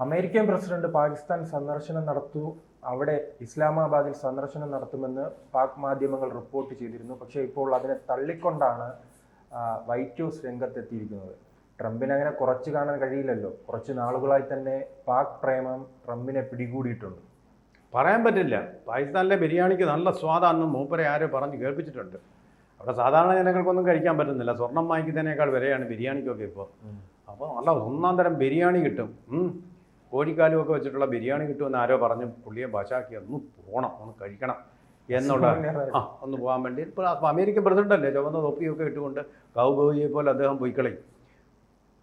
American president Pakistan സന്ദർശനം നടത്തു. അവിടെ ഇസ്ലാമാബാദിൽ സന്ദർശനം നടത്തുമെന്ന് പാക് മാധ്യമങ്ങൾ റിപ്പോർട്ട് ചെയ്തിരുന്നു. പക്ഷേ ഇപ്പോൾ അതിനെ തള്ളിക്കൊണ്ടാണ് വൈറ്റ് ഹൗസ് രംഗത്തെത്തിയിരിക്കുന്നത്. ട്രംപിന് അങ്ങനെ കുറച്ച് കാണാൻ കഴിയില്ലല്ലോ. കുറച്ച് നാളുകളായി തന്നെ പാക് പ്രേമം ട്രംപിനെ പിടികൂടിയിട്ടുണ്ട്. പറയാൻ പറ്റില്ല. പാകിസ്ഥാനിലെ ബിരിയാണിക്ക് നല്ല സ്വാദാണെന്ന് മൂപ്പരെ ആരോ പറഞ്ഞ് കേൾപ്പിച്ചിട്ടുണ്ട്. അവിടെ സാധാരണ ജനങ്ങൾക്കൊന്നും കഴിക്കാൻ പറ്റുന്നില്ല. സ്വർണം വാങ്ങിക്കുന്നതിനേക്കാൾ വിലയാണ് ബിരിയാണിക്കൊക്കെ ഇപ്പോൾ. അപ്പോൾ നല്ല ഒന്നാം തരം ബിരിയാണി കിട്ടും. കോഴിക്കാലും ഒക്കെ വെച്ചിട്ടുള്ള ബിരിയാണി കിട്ടുമെന്ന് ആരോ പറഞ്ഞു പുള്ളിയെ ഭാഷാക്കി ഒന്ന് പോകണം ഒന്ന് കഴിക്കണം എന്നുള്ള ആ ഒന്ന് പോകാൻ വേണ്ടി. ഇപ്പോൾ അമേരിക്കൻ പ്രസിഡന്റ് അല്ലേ ചുവന്ന തൊപ്പിയൊക്കെ ഇട്ടുകൊണ്ട് കൗബോയിയെ പോലെ അദ്ദേഹം പോയിക്കളയും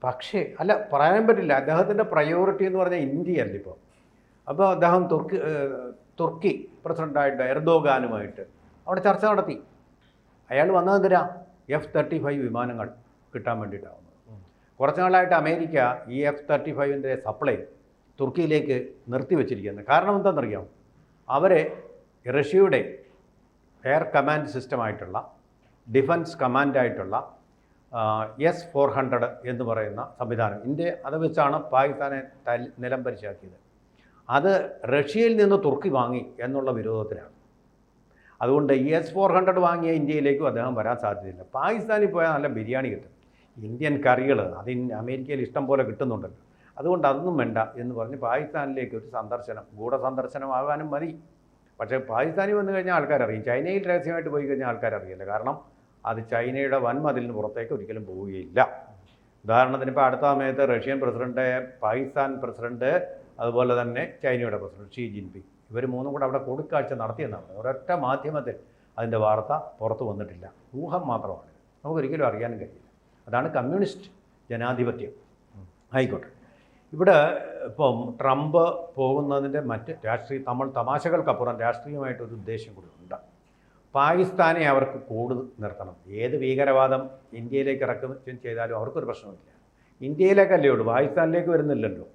പക്ഷേ അല്ല പറയാൻ പറ്റില്ല. അദ്ദേഹത്തിന്റെ പ്രയോറിറ്റി എന്ന് പറഞ്ഞാൽ ഇന്ത്യ അല്ല ഇപ്പോൾ അപ്പോൾ അദ്ദേഹം തുർക്കി തുർക്കി പ്രസിഡന്റായിട്ട് എർദോഗാനുമായിട്ട് അവിടെ ചർച്ച നടത്തി. അയാൾ വന്നതെന്തിനാ എഫ് തേർട്ടി ഫൈവ് വിമാനങ്ങൾ കിട്ടാൻ വേണ്ടിയിട്ടാവുന്നത്. കുറച്ച് നാളായിട്ട് അമേരിക്ക ഈ എഫ് തേർട്ടി ഫൈവിന്റെ സപ്ലൈ തുർക്കിയിലേക്ക് നിർത്തിവെച്ചിരിക്കുന്നത് കാരണം എന്താണെന്നറിയാം അവരെ റഷ്യയുടെ എയർ കമാൻഡ് സിസ്റ്റമായിട്ടുള്ള ഡിഫൻസ് കമാൻഡായിട്ടുള്ള എസ് ഫോർ ഹൺഡ്രഡ് എന്ന് പറയുന്ന സംവിധാനം ഇന്ത്യ അത് വെച്ചാണ് പാകിസ്ഥാനെ നിലം പരിശാക്കിയത്. അത് റഷ്യയിൽ നിന്ന് തുർക്കി വാങ്ങി എന്നുള്ള വിരോധത്തിലാണ്. അതുകൊണ്ട് എസ് ഫോർ ഹൺഡ്രഡ് വാങ്ങിയ ഇന്ത്യയിലേക്കും അദ്ദേഹം വരാൻ സാധ്യതയില്ല. പാകിസ്ഥാനിൽ പോയാൽ നല്ല ബിരിയാണി കിട്ടും. ഇന്ത്യൻ കറികൾ അത് അമേരിക്കയിൽ ഇഷ്ടം പോലെ കിട്ടുന്നുണ്ടല്ലോ. അതുകൊണ്ട് അതൊന്നും വേണ്ട എന്ന് പറഞ്ഞ് പാകിസ്ഥാനിലേക്ക് ഒരു സന്ദർശനം ഗൂഢസന്ദർശനമാകാനും മതി. പക്ഷേ പാകിസ്ഥാനിൽ വന്നു കഴിഞ്ഞാൽ ആൾക്കാരറിയും. ചൈനയിൽ രഹസ്യമായിട്ട് പോയി കഴിഞ്ഞാൽ ആൾക്കാരറിയില്ല. കാരണം അത് ചൈനയുടെ വൻമതിലിന് പുറത്തേക്ക് ഒരിക്കലും പോവുകയില്ല. ഉദാഹരണത്തിന് ഇപ്പോൾ അടുത്ത സമയത്ത് റഷ്യൻ പ്രസിഡന്റ് പാകിസ്ഥാൻ പ്രസിഡന്റ് അതുപോലെ തന്നെ ചൈനയുടെ പ്രസിഡന്റ് ഷീ ജിൻപിങ്. ഇവർ മൂന്നും കൂടെ അവിടെ കൂടിക്കാഴ്ച നടത്തിയെന്നാണ് ഒരൊറ്റ മാധ്യമത്തിൽ അതിന്റെ വാർത്ത പുറത്തു വന്നിട്ടില്ല. ഊഹം മാത്രമാണ്. നമുക്കൊരിക്കലും അറിയാനും കഴിയില്ല. അതാണ് കമ്മ്യൂണിസ്റ്റ് ജനാധിപത്യം. ആയിക്കോട്ടെ. ഇവിടെ ഇപ്പം ട്രംപ് പോകുന്നതിന്റെ മറ്റ് രാഷ്ട്രീയ നമ്മൾ തമാശകൾക്കപ്പുറം രാഷ്ട്രീയമായിട്ടൊരു ഉദ്ദേശം കൂടി ഉണ്ട്. പാകിസ്ഥാനെ അവർക്ക് കൂടുതൽ നിർത്തണം. ഏത് ഭീകരവാദം ഇന്ത്യയിലേക്ക് ഇറക്കുകയും ചെയ്താലും അവർക്കൊരു പ്രശ്നമില്ല ഇന്ത്യയിലേക്കല്ലേ ഉള്ളൂ പാകിസ്ഥാനിലേക്ക് വരുന്നില്ലല്ലോ.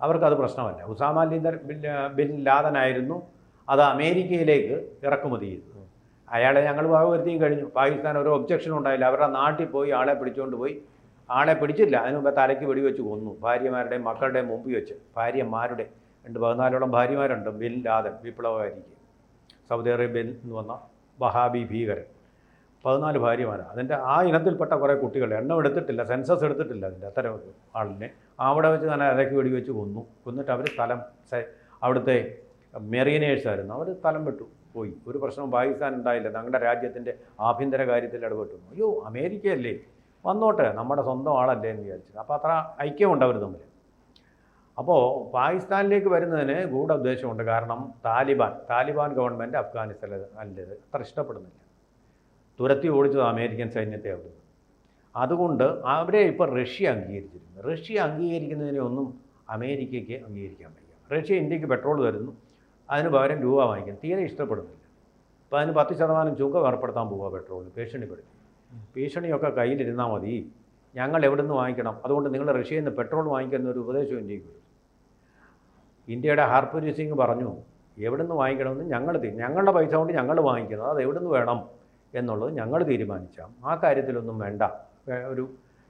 അവർക്കത് പ്രശ്നമല്ല. ഉസാമ ബിൻ ലാദനായിരുന്നു അത് അമേരിക്കയിലേക്ക് ഇറക്കുമതി ചെയ്തത് അയാളെ ഞങ്ങൾ ഭാഗവരുത്തിയും കഴിഞ്ഞു. പാകിസ്ഥാൻ ഒരു ഒബ്ജക്ഷനും ഉണ്ടായില്ല. അവരുടെ നാട്ടിൽ പോയി ആളെ പിടിച്ചുകൊണ്ട് പോയി ആളെ പിടിച്ചില്ല. അതിന് മുമ്പ് തലയ്ക്ക് വെടിവെച്ച് കൊന്നു. ഭാര്യമാരുടെയും മക്കളുടെയും മുമ്പിൽ വെച്ച്. ഭാര്യമാരുടെ രണ്ട് പതിനാലോളം ഭാര്യമാരുണ്ട്. ബിൻ ലാദൻ വിപ്ലവകാരിക്ക്. സൗദി അറേബ്യയിൽ നിന്ന് വന്ന വഹാബി ഭീകരൻ. പതിനാല് ഭാര്യമാരാണ്. അതിന്റെ ആ ഇനത്തിൽപ്പെട്ട കുറേ കുട്ടികൾ. എണ്ണം എടുത്തിട്ടില്ല. സെൻസസ് എടുത്തിട്ടില്ല അതിന്റെ അത്തരം ആളിനെ. അവിടെ വെച്ച് തന്നെ അരക്ക് വെടി വെച്ച് കൊന്നു. കൊന്നിട്ട് അവർ സ്ഥലം അവിടുത്തെ മെറീനേഴ്സായിരുന്നു. അവർ സ്ഥലം വിട്ടു. പോയി. ഒരു പ്രശ്നവും പാകിസ്ഥാൻ ഉണ്ടായില്ല. ഞങ്ങളുടെ രാജ്യത്തിന്റെ ആഭ്യന്തര കാര്യത്തിൽ ഇടപെട്ടു. അയ്യോ അമേരിക്കയല്ലേ? വന്നോട്ടെ നമ്മുടെ സ്വന്തം ആളല്ലേ എന്ന് വിചാരിച്ചു അപ്പോൾ അത്ര ഐക്യമുണ്ട് അവർ തമ്മിൽ അപ്പോൾ പാകിസ്ഥാനിലേക്ക് വരുന്നതിന് ഗൂഢ ഉദ്ദേശമുണ്ട്. കാരണം താലിബാൻ താലിബാൻ ഗവൺമെന്റ് അഫ്ഗാനിസ്ഥാനിൽ നല്ലത് അത്ര ഇഷ്ടപ്പെടുന്നില്ല. തുരത്തി ഓടിച്ചത് അമേരിക്കൻ സൈന്യത്തെ അവിടുന്ന് അതുകൊണ്ട് അവരെ ഇപ്പോൾ റഷ്യ അംഗീകരിച്ചിരുന്നു റഷ്യ അംഗീകരിക്കുന്നതിനെ ഒന്നും അമേരിക്കയ്ക്ക് അംഗീകരിക്കാൻ പറ്റില്ല റഷ്യ ഇന്ത്യയ്ക്ക് പെട്രോൾ തരുന്നു. അതിന് പകരം രൂപ വാങ്ങിക്കും തീരെ ഇഷ്ടപ്പെടുന്നില്ല. അപ്പോൾ അതിന് പത്ത് ശതമാനം ചുങ്കം ഏർപ്പെടുത്താൻ പോവുക പെട്രോളിന് ഭീഷണിപ്പെടുത്തി. ഭീഷണിയൊക്കെ കയ്യിലിരുന്നാൽ മതി. ഞങ്ങൾ എവിടെ നിന്ന് വാങ്ങിക്കണം? അതുകൊണ്ട് നിങ്ങൾ റഷ്യയിൽ നിന്ന് പെട്രോൾ വാങ്ങിക്കുന്ന ഒരു ഉപദേശം ഇന്ത്യയ്ക്ക് വരും ഇന്ത്യയുടെ ഹാർപുരി സിംഗ് പറഞ്ഞു എവിടെ നിന്ന് വാങ്ങിക്കണമെന്ന് ഞങ്ങൾ ഞങ്ങളുടെ പൈസ കൊണ്ട് ഞങ്ങൾ വാങ്ങിക്കുന്നത് അത് എവിടെ നിന്ന് വേണം എന്നുള്ളത് ഞങ്ങൾ തീരുമാനിച്ചാൽ ആ കാര്യത്തിലൊന്നും വേണ്ട. ഒരു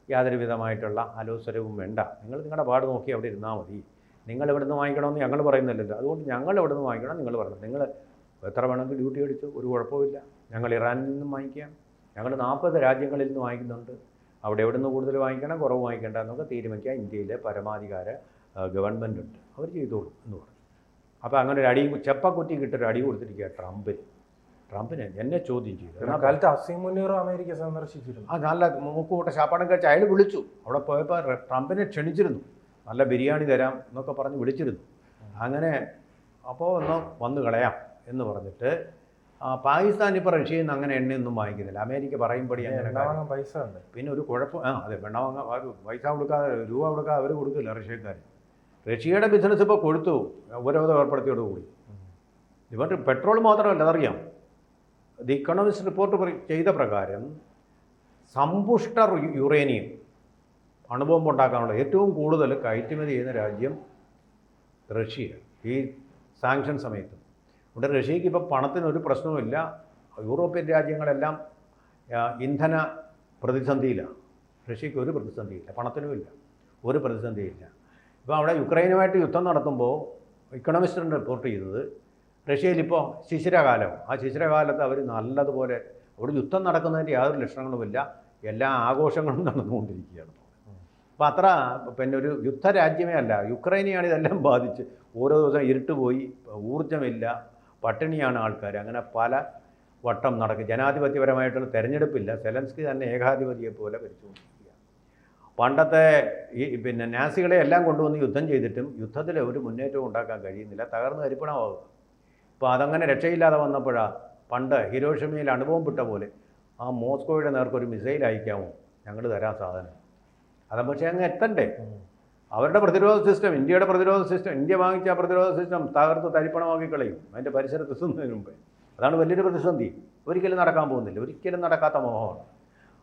യാതൊരു വിധമായിട്ടുള്ള ആലോചനവും വേണ്ട. നിങ്ങൾ നിങ്ങളുടെ പാട് നോക്കി അവിടെ ഇരുന്നാൽ മതി. നിങ്ങൾ എവിടെ നിന്ന് വാങ്ങിക്കണമെന്ന് ഞങ്ങൾ പറയുന്നില്ലല്ലോ. അതുകൊണ്ട് ഞങ്ങൾ എവിടെ നിന്ന് വാങ്ങിക്കണം നിങ്ങൾ പറയണം. നിങ്ങൾ എത്ര വേണമെങ്കിൽ ഡ്യൂട്ടി അടിച്ചു ഒരു കുഴപ്പമില്ല ഞങ്ങൾ ഇറാനിൽ നിന്നും വാങ്ങിക്കാം. ഞങ്ങൾ നാൽപ്പത് രാജ്യങ്ങളിൽ നിന്ന് വാങ്ങിക്കുന്നുണ്ട്. അവിടെ എവിടെ നിന്ന് കൂടുതൽ വാങ്ങിക്കണം കുറവ് വാങ്ങിക്കേണ്ട എന്നൊക്കെ തീരുമാനിക്കുക ഇന്ത്യയിലെ പരമാധികാര ഗവൺമെന്റ് ഉണ്ട്. അവർ ചെയ്തോളും എന്ന് പറഞ്ഞു. അപ്പോൾ അങ്ങനെ ഒരു അടി ചെപ്പക്കുറ്റി കിട്ടൊരു അടി കൊടുത്തിരിക്കുക ട്രംപിന്. ട്രംപിന് എന്നെ ചോദ്യം ചെയ്തു. ആ കാലത്ത് അസീം മുനീറും അമേരിക്ക സന്ദർശിച്ചിരുന്നു. ആ നല്ല മൂക്കൂട്ട ശാപ്പാടം കഴിച്ച് അയാൾ വിളിച്ചു. അവിടെ പോയപ്പോൾ ട്രംപിനെ ക്ഷണിച്ചിരുന്നു. നല്ല ബിരിയാണി തരാം എന്നൊക്കെ പറഞ്ഞ് വിളിച്ചിരുന്നു. അങ്ങനെ അപ്പോൾ ഒന്ന് വന്ന് കളയാം എന്ന് പറഞ്ഞിട്ട് പാകിസ്ഥാൻ ഇപ്പോൾ റഷ്യയിൽ നിന്ന് അങ്ങനെ എണ്ണയൊന്നും വാങ്ങിക്കുന്നില്ല. അമേരിക്ക പറയുമ്പോൾ അങ്ങനെ പൈസ ഉണ്ട്. പിന്നെ ഒരു കുഴപ്പം ആ അതെ വെണ്ണ വാങ്ങാൻ പൈസ കൊടുക്കാതെ രൂപ കൊടുക്കാതെ അവർ കൊടുക്കില്ല റഷ്യക്കാർ റഷ്യയുടെ ബിസിനസ് ഇപ്പോൾ കൊടുത്തു ഉപരോധം ഏർപ്പെടുത്തിയോടുകൂടി ഇവർ പെട്രോൾ മാത്രമല്ല അതറിയാം. ദി ഇക്കണോമിക്സ് റിപ്പോർട്ട് ചെയ്ത പ്രകാരം സമ്പുഷ്ട യുറേനിയം അണുബോംബ് ഉണ്ടാക്കാനുള്ള ഏറ്റവും കൂടുതൽ കയറ്റുമതി ചെയ്യുന്ന രാജ്യം റഷ്യ ഈ സാങ്ഷൻ സമയത്ത്. ഇവിടെ റഷ്യക്ക് ഇപ്പോൾ പണത്തിനൊരു പ്രശ്നവുമില്ല. യൂറോപ്യൻ രാജ്യങ്ങളെല്ലാം ഇന്ധന പ്രതിസന്ധിയിലാണ് റഷ്യക്ക് ഒരു പ്രതിസന്ധിയില്ല. പണത്തിനുമില്ല. ഒരു പ്രതിസന്ധിയില്ല. ഇപ്പോൾ അവിടെ യുക്രൈനുമായിട്ട് യുദ്ധം നടത്തുമ്പോൾ ഇക്കണോമിസ്റ്റിന് റിപ്പോർട്ട് ചെയ്തത് റഷ്യയിലിപ്പോൾ ശിശിരകാലം. ആ ശിശിരകാലത്ത് അവർ നല്ലതുപോലെ അവിടെ യുദ്ധം നടക്കുന്നതിന്റെ യാതൊരു ലക്ഷണങ്ങളുമില്ല. എല്ലാ ആഘോഷങ്ങളും നടന്നുകൊണ്ടിരിക്കുകയാണ് അപ്പോൾ അത്ര പിന്നെ ഒരു യുദ്ധരാജ്യമേ അല്ല. യുക്രൈനെയാണ് ഇതെല്ലാം ബാധിച്ച് ഓരോ ദിവസം ഇരുട്ട് പോയി ഊർജമില്ല. പട്ടിണിയാണ് ആൾക്കാർ. അങ്ങനെ പല വട്ടം നടക്കും. ജനാധിപത്യപരമായിട്ടുള്ള തെരഞ്ഞെടുപ്പില്ല. സെലൻസ്കി തന്നെ ഏകാധിപതിയെ പോലെ ഭരിച്ചുകൊണ്ടിരിക്കുക. പണ്ടത്തെ ഈ പിന്നെ നാസികളെ എല്ലാം കൊണ്ടുവന്ന് യുദ്ധം ചെയ്തിട്ടും യുദ്ധത്തിൽ ഒരു മുന്നേറ്റവും ഉണ്ടാക്കാൻ കഴിയുന്നില്ല. തകർന്ന് കരിപ്പണമാവുക ഇപ്പോൾ അതങ്ങനെ രക്ഷയില്ലാതെ വന്നപ്പോഴാണ് പണ്ട് ഹിരോഷിമയിൽ അനുഭവം വിട്ട പോലെ ആ മോസ്കോയുടെ നേർക്കൊരു മിസൈൽ അയക്കാമോ? ഞങ്ങൾ തരാൻ സാധനം. അത് പക്ഷേ അങ്ങ് എത്തണ്ടേ? അവരുടെ പ്രതിരോധ സിസ്റ്റം ഇന്ത്യയുടെ പ്രതിരോധ സിസ്റ്റം ഇന്ത്യ വാങ്ങിച്ച പ്രതിരോധ സിസ്റ്റം തകർത്ത് തരിപ്പണമാക്കി കളയും അതിന്റെ പരിസരത്ത് എത്തുന്നതിന് മുമ്പേ. അതാണ് വലിയൊരു പ്രതിസന്ധി. ഒരിക്കലും നടക്കാൻ പോകുന്നില്ല. ഒരിക്കലും നടക്കാത്ത മോഹമാണ്.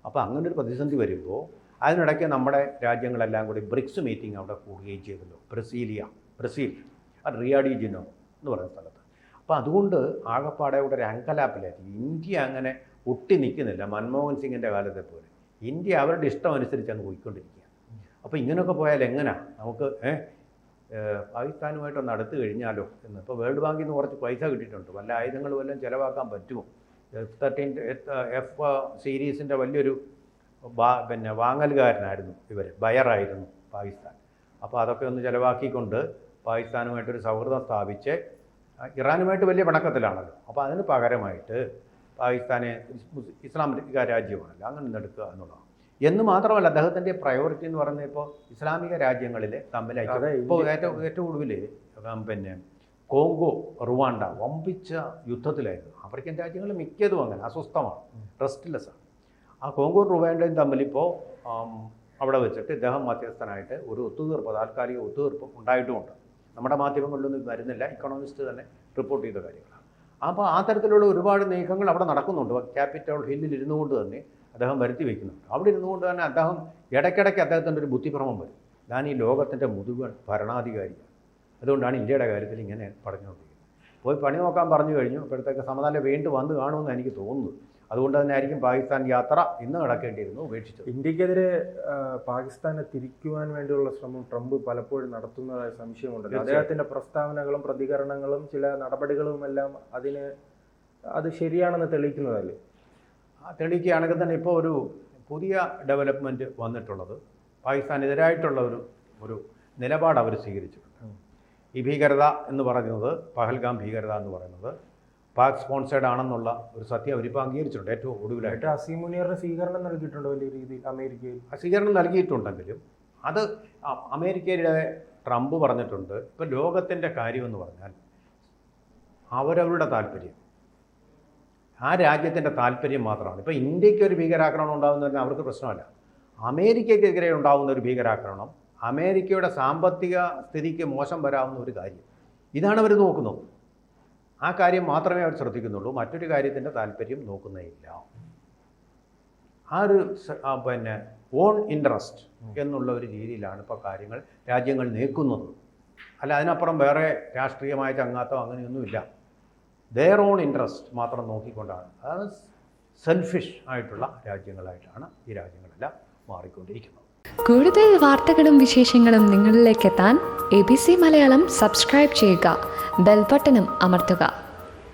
അപ്പോൾ ഒരു പ്രതിസന്ധി വരുമ്പോൾ അതിനിടയ്ക്ക് നമ്മുടെ രാജ്യങ്ങളെല്ലാം കൂടി ബ്രിക്സ് മീറ്റിംഗ് അവിടെ കൂടുകയും ചെയ്തല്ലോ. ബ്രസീലിയ ബ്രസീൽ അത് റിയാഡിജിനോ എന്ന് പറയുന്ന സ്ഥലത്ത്. അപ്പോൾ അതുകൊണ്ട് ആകപ്പാടെ ഇവിടെ ഒരു അങ്കലാപ്പിലായിരുന്നു ഇന്ത്യ അങ്ങനെ ഒട്ടി നിൽക്കുന്നില്ല മൻമോഹൻ സിംഗിന്റെ കാലത്തെ പോലെ ഇന്ത്യ അവരുടെ ഇഷ്ടം അനുസരിച്ചാണ് പോയിക്കൊണ്ടിരിക്കുക അപ്പോൾ ഇങ്ങനെയൊക്കെ പോയാൽ എങ്ങനെയാ നമുക്ക് പാകിസ്ഥാനുമായിട്ടൊന്ന് അടുത്ത് കഴിഞ്ഞാലോ എന്ന്. ഇപ്പോൾ വേൾഡ് ബാങ്കിൽ നിന്ന് കുറച്ച് പൈസ കിട്ടിയിട്ടുണ്ട്. വല്ല ആയുധങ്ങൾ വല്ലതും ചിലവാക്കാൻ പറ്റുമോ? എഫ് തേർട്ടീൻ എഫ് സീരീസിന്റെ വലിയൊരു പിന്നെ വാങ്ങലുകാരനായിരുന്നു ഇവർ ബയറായിരുന്നു പാകിസ്ഥാൻ. അപ്പോൾ അതൊക്കെ ഒന്ന് ചിലവാക്കിക്കൊണ്ട് പാകിസ്ഥാനുമായിട്ടൊരു സൗഹൃദം സ്ഥാപിച്ച് ഇറാനുമായിട്ട് വലിയ പിണക്കത്തിലാണല്ലോ. അപ്പോൾ അതിന് പകരമായിട്ട് പാകിസ്ഥാനെ ഇസ്ലാമിക രാജ്യമാണല്ലോ. അങ്ങനെ എടുക്കുക എന്നുള്ളതാണ്. എന്ന് മാത്രമല്ല അദ്ദേഹത്തിന്റെ പ്രയോറിറ്റി എന്ന് പറയുന്നത് ഇപ്പോൾ ഇസ്ലാമിക രാജ്യങ്ങളിൽ തമ്മിലായിട്ട് ഇപ്പോൾ ഏറ്റവും ഏറ്റവും ഒടുവിൽ പിന്നെ കോങ്കോ റുവാണ്ട വമ്പിച്ച യുദ്ധത്തിലായിരുന്നു. ആഫ്രിക്കൻ രാജ്യങ്ങൾ മിക്കതും അങ്ങനെ അസ്വസ്ഥമാണ് റെസ്റ്റ്ലെസ് ആണ്. ആ കോങ്കോ റുവാണ്ടയും തമ്മിലിപ്പോൾ അവിടെ വെച്ചിട്ട് ഇദ്ദേഹം മധ്യസ്ഥനായിട്ട് ഒരു ഒത്തുതീർപ്പ് താൽക്കാലിക ഒത്തുതീർപ്പ് ഉണ്ടായിട്ടുമുണ്ട്. നമ്മുടെ മാധ്യമങ്ങളിലൊന്നും ഇത് വരുന്നില്ല ഇക്കണോമിസ്റ്റ് തന്നെ റിപ്പോർട്ട് ചെയ്ത കാര്യങ്ങളാണ്. അപ്പോൾ ആ തരത്തിലുള്ള ഒരുപാട് നീക്കങ്ങൾ അവിടെ നടക്കുന്നുണ്ട്. ക്യാപിറ്റൽ ഹില്ലിൽ ഇരുന്നു കൊണ്ട് തന്നെ അദ്ദേഹം വരുത്തി വയ്ക്കുന്നുണ്ട് അവിടെ ഇരുന്നുകൊണ്ട് തന്നെ അദ്ദേഹം ഇടയ്ക്കിടയ്ക്ക് അദ്ദേഹത്തിന്റെ ഒരു ബുദ്ധിഭ്രമം വരും. ഞാൻ ഈ ലോകത്തിന്റെ മുതുകൻ ഭരണാധികാരിയാണ്. അതുകൊണ്ടാണ് ഇന്ത്യയുടെ കാര്യത്തിൽ ഇങ്ങനെ പറഞ്ഞുകൊണ്ടിരിക്കുന്നത്. പോയി പണി നോക്കാൻ പറഞ്ഞു കഴിഞ്ഞു. അപ്പോഴത്തേക്ക് സമനില വീണ്ടും വന്ന് കാണുമെന്ന് എനിക്ക് തോന്നുന്നു. അതുകൊണ്ട് തന്നെ ആയിരിക്കും പാകിസ്ഥാൻ യാത്ര ഇന്ന് നടക്കേണ്ടിയിരുന്നു ഉപേക്ഷിച്ചത്. ഇന്ത്യക്കെതിരെ പാകിസ്ഥാനെ തിരിക്കുവാൻ വേണ്ടിയുള്ള ശ്രമം ട്രംപ് പലപ്പോഴും നടത്തുന്നതായ സംശയമുണ്ട്. അദ്ദേഹത്തിന്റെ അദ്ദേഹത്തിന്റെ പ്രസ്താവനകളും പ്രതികരണങ്ങളും ചില നടപടികളും എല്ലാം അതിന് അത് ശരിയാണെന്ന് തെളിയിക്കുന്നതല്ലേ? തെളിയിക്കുകയാണെങ്കിൽ തന്നെ ഇപ്പോൾ ഒരു പുതിയ ഡെവലപ്മെന്റ് വന്നിട്ടുള്ളത്. പാകിസ്ഥാനെതിരായിട്ടുള്ള ഒരു ഒരു നിലപാട് അവർ സ്വീകരിച്ചിട്ടുണ്ട്. ഈ ഭീകരത എന്ന് പറയുന്നത് പഹൽഗാം ഭീകരത എന്ന് പറയുന്നത് പാക് സ്പോൺസേഡ് ആണെന്നുള്ള ഒരു സത്യം അവരിപ്പോൾ അംഗീകരിച്ചിട്ടുണ്ട് ഏറ്റവും ഒടുവിലായിട്ട്. അസീമുനിയറിന് അസീം സ്വീകരണം നൽകിയിട്ടുണ്ടോ വലിയ രീതിയിൽ അമേരിക്കയിൽ? സ്വീകരണം നൽകിയിട്ടുണ്ടെങ്കിലും അത് അമേരിക്കയുടെ ട്രംപ് പറഞ്ഞിട്ടുണ്ട് ഇപ്പം ലോകത്തിന്റെ കാര്യമെന്ന് പറഞ്ഞാൽ അവരവരുടെ താല്പര്യം ആ രാജ്യത്തിന്റെ താല്പര്യം മാത്രമാണ്. ഇപ്പോൾ ഇന്ത്യയ്ക്ക് ഒരു ഭീകരാക്രമണം ഉണ്ടാകുന്ന പറഞ്ഞാൽ അവർക്ക് പ്രശ്നമല്ല. അമേരിക്കയ്ക്കെതിരെ ഉണ്ടാകുന്ന ഒരു ഭീകരാക്രമണം അമേരിക്കയുടെ സാമ്പത്തിക സ്ഥിതിക്ക് മോശം വരാവുന്ന ഒരു കാര്യം. ഇതാണ് അവർ നോക്കുന്നത്. ആ കാര്യം മാത്രമേ അവർ ശ്രദ്ധിക്കുന്നുള്ളൂ. മറ്റൊരു കാര്യത്തിന്റെ താല്പര്യം നോക്കുന്നേയില്ല. ആ ഒരു പിന്നെ ഓൺ ഇൻട്രസ്റ്റ് എന്നുള്ള ഒരു രീതിയിലാണ് ഇപ്പോൾ കാര്യങ്ങൾ രാജ്യങ്ങൾ നീക്കുന്നത്. അല്ല അതിനപ്പുറം വേറെ രാഷ്ട്രീയമായ ചങ്ങാത്തം അങ്ങനെയൊന്നുമില്ല. ദെയർ ഓൺ ഇൻട്രസ്റ്റ് മാത്രം നോക്കിക്കൊണ്ടാണ്. അതായത് സെൽഫിഷ് ആയിട്ടുള്ള രാജ്യങ്ങളായിട്ടാണ് ഈ രാജ്യങ്ങളെല്ലാം മാറിക്കൊണ്ടിരിക്കുന്നത്. കൂടുതൽ വാർത്തകളും വിശേഷങ്ങളും നിങ്ങളിലേക്ക് എത്താൻ A B C Malayalam subscribe ചെയ്യുക. ബെൽബട്ടനും അമർത്തുക.